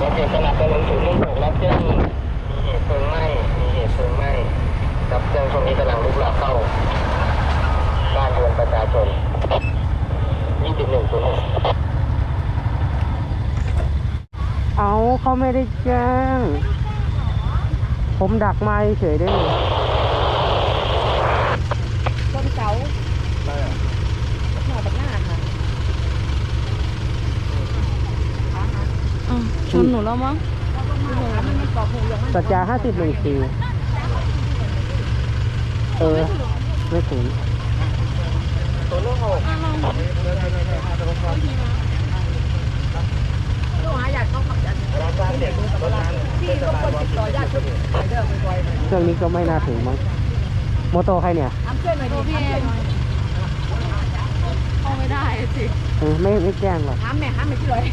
รถเอกสนับสนุนศูนย์รุ่งหกรับแจ้งมีเหตุเพลิงไหม้มีเหตุเพลิงไหม้รับแจ้งช่วงนี้กำลังลุกลามเข้าบ้านเรือนประชาชน2106เอาเขาไม่ได้แจ้ง ผมดักไม้เฉยได้ไง บนเสาหน่อบักหน้าค่ะชนหนู แล้วมั้งมันกรอบหูอย่างสัจจาห้าสิบหนึ่งสี่เออ ไม่ถึงลูกหาอยากเข้าขับยันพี่ก็คนติดต่อญาติชุดไปเด้อไปไวหน่อยเครื่องนี้ก็ไม่น่าถึงมั้งโมโตใครเนี่ยทำช่วยหน่อยดิพี่เองเข้าไม่ได้สิเออไม่ไม่แจ้งหรอกห้ามแม่ห้ามแม่ที่เลย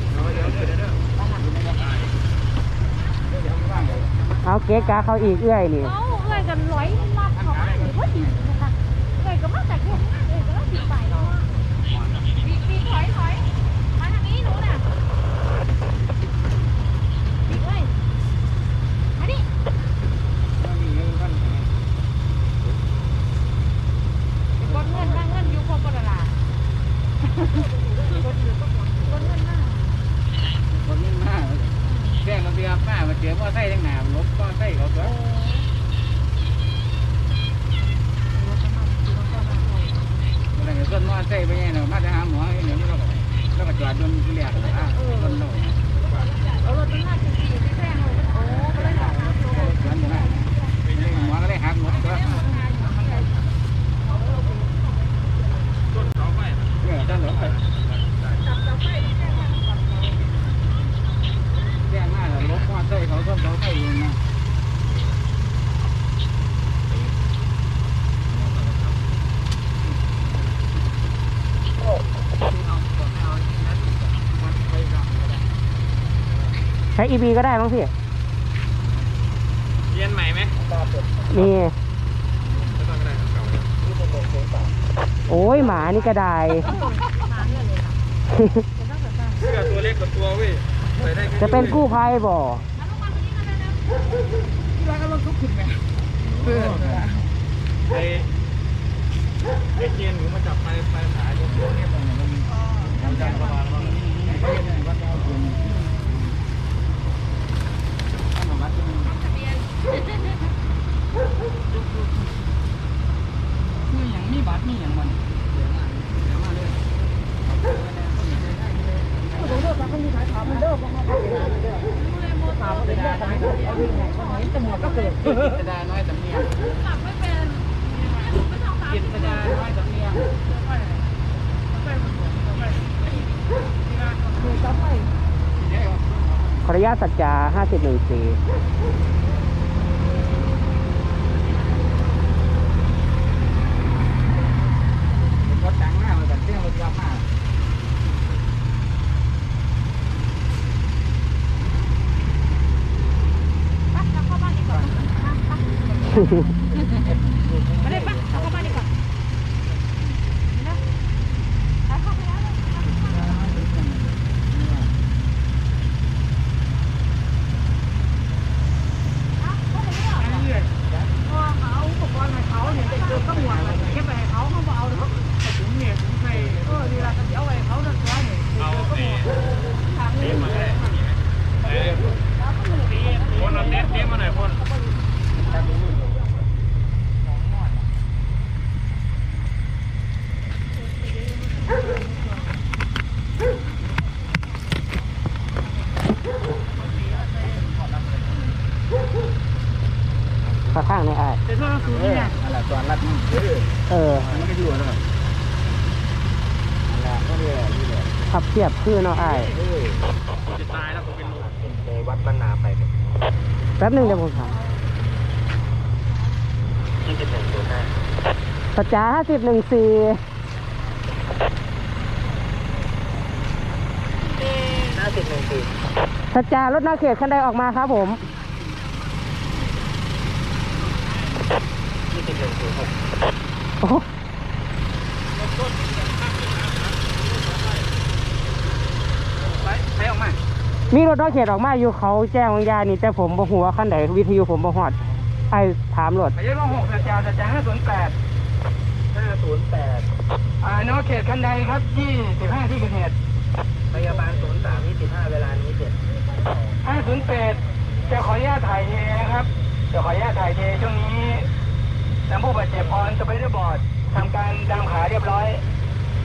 เอาเก๊กาเขาอีกเอื้อยนี่เขาเอ้ยกันร้อยลาดเขาหรือว่าดีนะคะเอ้ยก็มาจากเนี่เอ้ยก็มาติดไปเนาะมีมีถอยถอยมาทางนี้หนูน่ะดีเอ้ยมาดิกดเงินมาเงินอยู่ครบกระดาษกดเงินกดเงินมา คนนี้มาแจ้งระเบียบ มามาเจอว่าไส้ทั้งหนาลบก็ไส้เขาเถอะอะไรเงี้ยต้นว่าไส้ไปยังเนาะมาจะหาหมออย่างเงี้ยไม่รู้แล้วก็จอดจนเรียกอะต้นโน่เอารถตั้น้าจริงที่แท่งเลยโอ้ก็เลยถามว่าจอดอยู่นะหมอก็ได้หักหมดก็นี่ยต้นหลงไปแจ้งมาแล้วลบว่าไส้เขาต้นเขาไส้อยู่นะ ใช้ EB ก็ได้มั้งพี่ เรียนใหม่ไหมนี่โอ้ยหมานี่กระไดายเสื้อตัวเล็กกว่าตัวเว้ยใส่ได้จะเป็นกู้ภัยบ่เพื่อนไอ้ไอ้เทียนหนูมาจับไปไปหายกตัวนี้ตรงไหนมันทำการประมาณว่าไอ้เทียนเนี่ยวัดดาวเทียนทำมาวัดนี่อย่างมีบัตรนี่อย่างมันเดี๋ยวมาเลย จมู กก็เกิดกิจดาน้อยสำเนียงกลับไม่เป็นดาน้อยสำเนียงคือก็ไปขออนุญาตสัจจาห้าสิบหนึ่งสี่ รถดังมากเลยแบบเสียงรถยับมาก ปั๊บเข้าบ้านดีกว่าไม่ได้ปั๊บเข้าบ้านดีกว่านะเข้าไปแล้วเขาอุปกรณ์ให้เขาเนี่ยเด็กเกิดก็หมวกเก็บไปให้เขาเขาเอาเนาะ ผมเนี่ยผมใส่ เออดีละจะเอาไว้เขาเนาะตัวเนี่ย เอาเต็มมาเลยคนเอาเต็มเต็มมาหน่อยคน ข้างข้างๆนี่ไอ้ายเดี๋ยวเราสูนี่เนี่ยอะไรตอนรัดมันเออเออมันก็อยู่แล้วอะไรก็เรียกนี่แหละขับเทียบคือเนาะไอ้ายเออจะตายแล้วผมเป็นลมในวัดบ้านนาไปแป๊บหนึงเดี๋ยวผมถาม2105สัจจาห้าสิบหนึ่งสี่5014สัจจารถหน้าเขตคันใดออกมาครับผม โอ้โหไปไปออกมามีรถน้อยเขตออกมาอยู่เขาแจ้งวางยานี่แต่ผมบ่หัวาคันไหนวิทยุผมบ่ฮอดไอ้ถามรถหมายเลขหกสัจจาสัจจาห้าศูนย์แปดห้าศูนย์แปดอ่านอกเขตคันใดครับยี่สิบห้าที่เกิดเหตุพยาบาลศูนย์สามยี่สิบห้าเวลานี้เสร็จห้าศูนย์แปดจะขออนุญาตถ่ายเทนะครับจะขออนุญาตถ่ายเทช่วงนี้ นำผู้บาดเจ็บออนสไปเดอร์บอร์ดทำการดามขาเรียบร้อย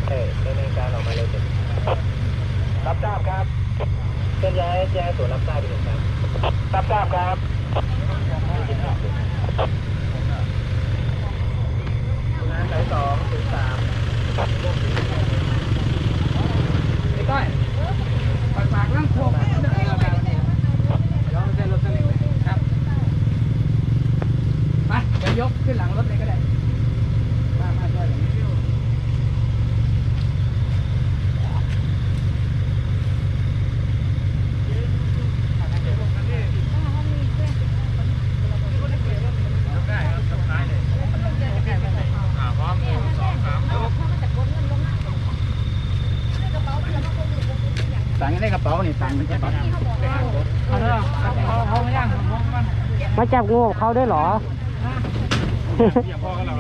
เออดำเนินการออกมาเลยเสร็จรับทราบครับเคลื่อนย้ายแจ้งส่วนรับทราบดีครับรับทราบครับงานสายสองถึงสามไอ้ต้อยปากปากนั่งโค้งเราจะรถสลิงครับไปเดี๋ยวยกขึ้นหลังรถเลยก็ได้มามาช่วยกัน ตังค์ในกระเป๋านี่ตังค์ในกระเป๋าเอาเถอะเอาเขาไม่ย่างผมมันมาจับงูกับเขาได้วยเหรออย่าพ่อกันเรา